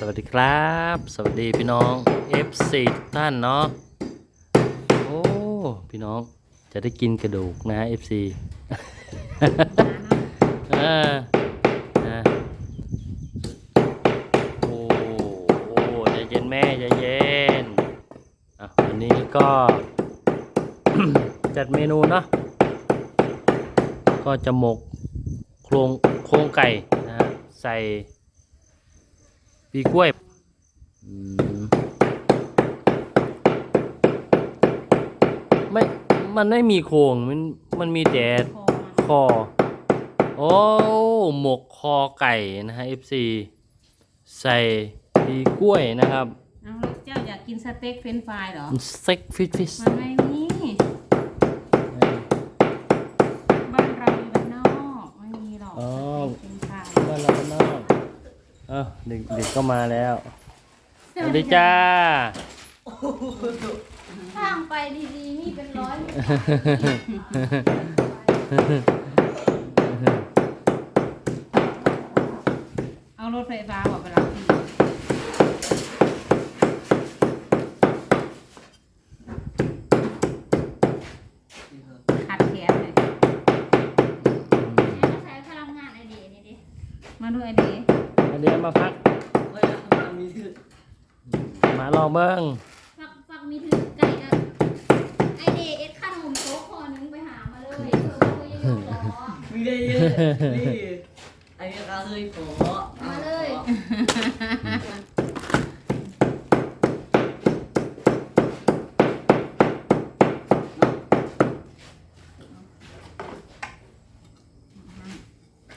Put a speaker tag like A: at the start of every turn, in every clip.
A: สวัสดีครับ สวัสดีพี่น้อง F4 ทุกท่านเนาะโอ้พี่น้องจะได้กินกระดูกนะ F4 เออนะโอ้โอ้ใจเย็นแม่ใจเย็นอะวันนี้ก็จัดเมนูเนาะก็จะหมกโครงโครงไก่นะฮะใส่ ปีกล้วยอืมไม่ มันไม่มีโครงมันมันมีแต่คอ โอ้หมกคอไก่นะฮะ FC ใส่ปีกล้วยนะครับ
B: เอาแล้วเจ้าอยากกินสเต็กเฟรนช์ฟรายเหรอ
A: สเต็กฟิชฟิช
B: มันไม่มีบ้านเราอยู่บ้านนอกไม่มีหรอกสเต็กเฟรนช์ฟราย
A: บ้านเราบ้านนอกเอ้าเด็กเด็กก็มาแล้วสวัสดีจ้า
C: ทางไปดีๆมีเป็นร้อย
B: เอารถไฟฟ้าบอกไปรับที่ขัดแขนเลย
C: เนี่ยใช้พลังงานไอเดียนี่ดิ
B: มาดูไอเดีย
A: เดี๋ยวมาพักมาลองเบิ้ง
C: ฟักฟักมีถึงไก่กับไอเดียเอ็ดขนมโต๊ะคอนึงไปหามาเลยเธอคุยอยู่หรอ
D: มีได้เยอะนี่อันนี้ก็เคยขอ
C: มาเลย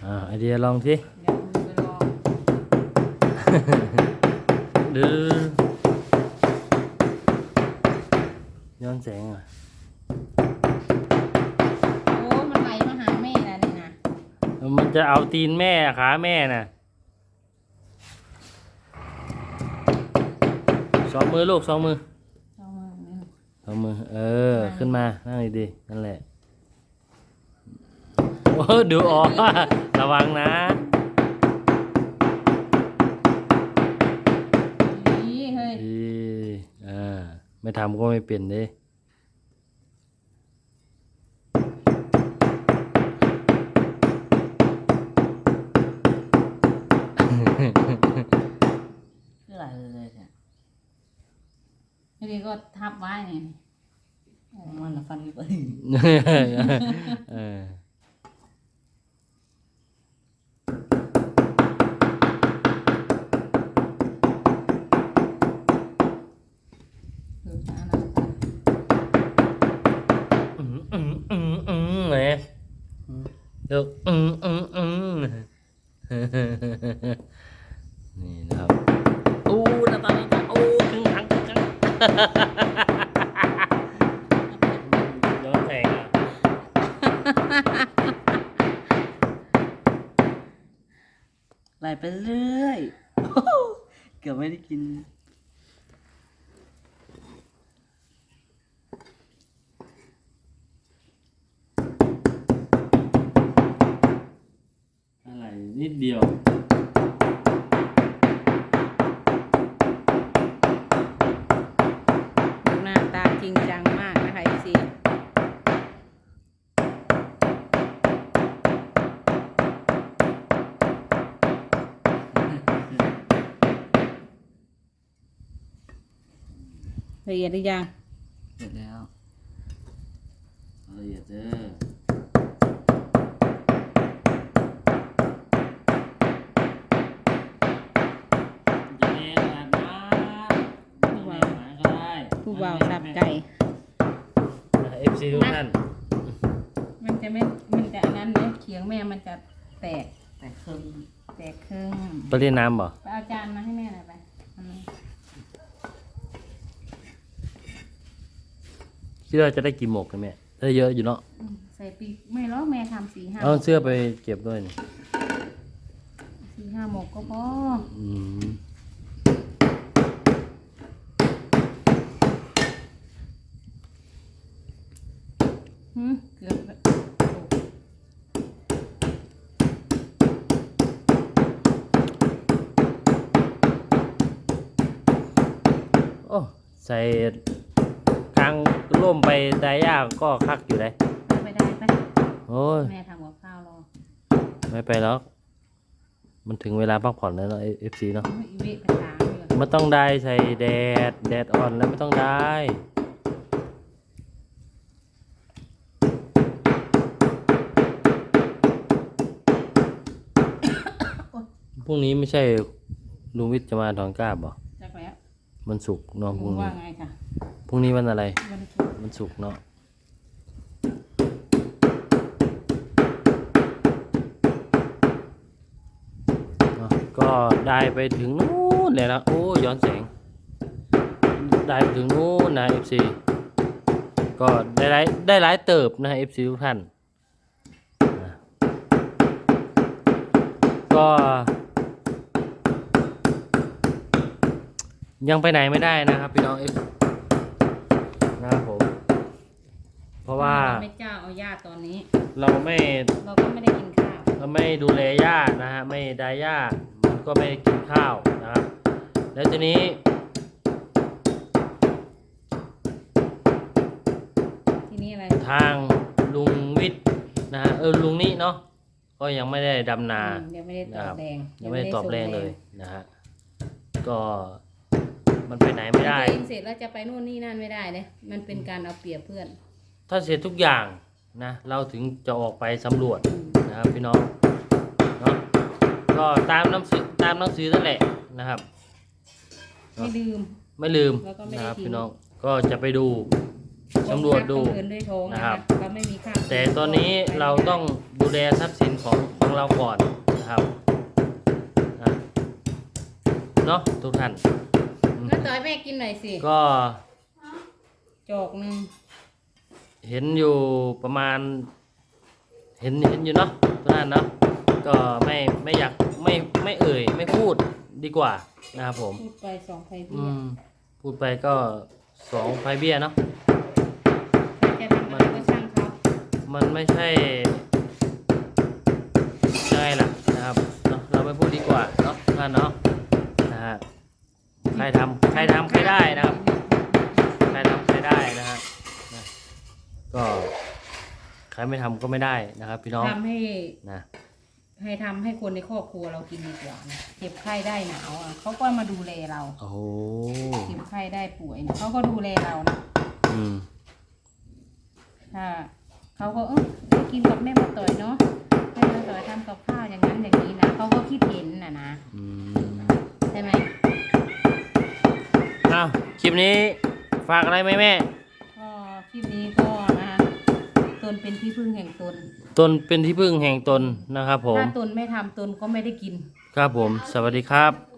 A: อ่าไอเดียลองสิ
B: เดี๋ยวมือไปรอ
A: ดื้อย้อนแสงอะ
B: โอ้มันไหลมาหาแม่แล้วนี่นะ
A: มันจะเอาตีนแม่ขาแม่น่ะสองมือลูกสองมือ
B: เอามาเนี่ย
A: สองมือ เออ ขึ้นมานั่งดีๆนั่นแหละโอ้ดูออก ระวังนะ
B: อีเฮ้ย
A: อีอ่า ไม่ทำก็ไม่เป็นเด้
D: คืออะไรเลยเนี่ย
B: ไอเดียก็ทับไว้เนี่ย
D: มันละฟันไป
A: เออ
B: คือสารนะ
A: อืมอืมอืมไหนเดี๋ยวอืมอืมอืมนี่นะครับโอ้ตาตาตาโอ้ครึ่งครั้งครึ่งครั้งย้อนแสงอะ
D: ไหลไปเรื่อย เกือบไม่ได้กิน
A: อะไร นิดเดียว
B: ดูหน้าตาจริงจังมากนะคะอีซีละเอียดหรือยัง
D: เสร็จแล้วละเอียดเด้อ
A: จะเองอาบน้ำ
B: ผู้บ่าว
A: หมาก็ได้
B: ผู้บ่าวสับไก่
A: เอฟซีทุกท่าน
B: มันจะไม่ มันจะอันนั้นไหมเขียงแม่มันจะแตก
D: แต่เครื่อง
B: แตกครึ่ง
A: ไปเล่นน้ำบ่
B: ไปเอาจานมาให้แม่หน่อยไปอันนี้
A: คิดว่าจะได้กี่หมกกันแม่ได้เยอะอยู่เนาะ
B: อืมใส่ปีกไม่หรอกแม่ทำสี่ห้า
A: เอาเสื้อไปเก็บด้วยนี่
B: สี่ห้าหมกก็พอ
A: อืม
B: หืมเกือบแล้ว
A: โอ้ ใส่กลางร่มไปได้ยากก็คักอยู่ได้
B: ไปได้ไป
A: โอ้ย
B: แม่ทำกับข้าวรอ
A: ไม่ไปแล้วมันถึงเวลาพักผ่อนแล้วเนาะเอฟซีเนาะ
B: อุ๊ยอีเวะภาษาเลย
A: ไม่ต้องได้ใส่แดดแดดอ่อนแล้วไม่ต้องได้พรุ่งนี้ไม่ใช่ลุงวิทย์จะมาถอนกล้าบเหรอ
B: จักแล้ ว
A: มันสุกร์เนาะพรุ่ง
B: ว่า
A: นี้
B: ไงค่ะ
A: พรุ่งนี้วันอะไร
B: วันศุกร์
A: มันสุกร์เนาะเนาะก็ได้ไปถึงนู้นเลยนะโอ้ย้อนแสง ได้ไปถึงนู้นนะ FC ก็ได้หลายได้หลายเติบนะ FC ทุกท่านนะก็ ยังไปไหนไม่ได้นะครับ พี่น้อง F นะครับผม เพราะว่า
B: เรไม่เจ้าเอาญาติตอนนี้
A: เราไม่
B: เราก็ไม่ได้กินข้าว
A: เราไม่ดูแลหญ้านะฮะไม่ได้หญ้ามันก็ไม่ได้กินข้าวนะครับ แล้วทีนี้
B: ทีนี้อะไร
A: ทางลุงวิทย์นะฮะเออลุงนี่เนาะก็ยังไม่ได้ดำนา
B: อืมยังไม่ได้ตอบแรง
A: ยังไม่ได้ตอบแรงเลย
B: ส่
A: นะฮะก็ มันไปไหนไม่ได้
B: ตัวเองเสร็จแล้วจะไปนู่นนี่นั่นไม่ได้เลยมันเป็นการเอาเปรียบเพื่อน
A: ถ้าเสร็จทุกอย่างนะเราถึงจะออกไปสำรวจ
B: อืม
A: นะครับพี่น้องเนาะก็ตามหนังสือตามหนังสือนั่นแหละนะครับ
B: ไม่ลืม
A: ไม่ลืม
B: แล้วก็ไม่
A: นะ
B: ได้
A: ครับ
B: ทิ้ง
A: พี่น้องก็จะไปดูสำรวจดู
B: ต้องเดินด้วยท้องนะ
A: นะค
B: ค
A: รั
B: รับบเราไม่มีค่า
A: แต่ตอนนี้เราต้องดูแลทรัพย์สินของของเราก่อนนะครับอะเนาะทุกท่านอืม
B: งั้น ต่อยแม่กินหน่อยสิ
A: ก็
B: จอกหนึ่ง
A: เห็นอยู่ประมาณ เห็นเห็นอยู่เนาะทุกท่านเนาะก็ไม่ไม่อยากไม่ไม่เอ่ย ไม่พูดดีกว่านะครับผม
B: พูดไปสองไฟ
A: อื
B: เบี้ย
A: มพูดไปก็สองไฟเบี้ยเนาะ
B: แกทำอะไรก็ช่างเขา
A: มันไม่ใช่ยังไงล่ะนะครับเนาะเราไม่พูดดีกว่าเนาะท่านเนาะนะฮะ ใครทำใครทำใครได้นะครับ ใครทำใครได้นะฮะนะก็ใครไม่ทำก็ไม่ได้นะครับ พี่น้อง
B: ทำให้
A: นะ
B: ให้ทำให้คนในครอบครัวเรากินดีกว่านะเจ็บไข้ได้หนาวอะเขาก็มาดูแลเรา
A: โอ้โห
B: เจ็บไข้ได้ป่วยเนี่ยเขาก็ดูแลเรานะ
A: อืม
B: ถ้าเขาก็เออได้กินกับแม่มาต่อยเนาะแม่มาต่อยทำกับข้าวอย่างนั้นอย่างนี้นะเขาก็คิดเห็นนะนะ
A: อืม
B: ใช่ไหม
A: อ้าวคลิปนี้ฝากอะไรไหมแม่
B: ก็คลิปนี้ก็นะคะตนเป็นที่พึ่งแห่งตน
A: ตนเป็นที่พึ่งแห่งตนนะครับผม
B: ถ้าตนไม่ทำตนก็ไม่ได้กิน
A: ครับผม สวัสดีครับ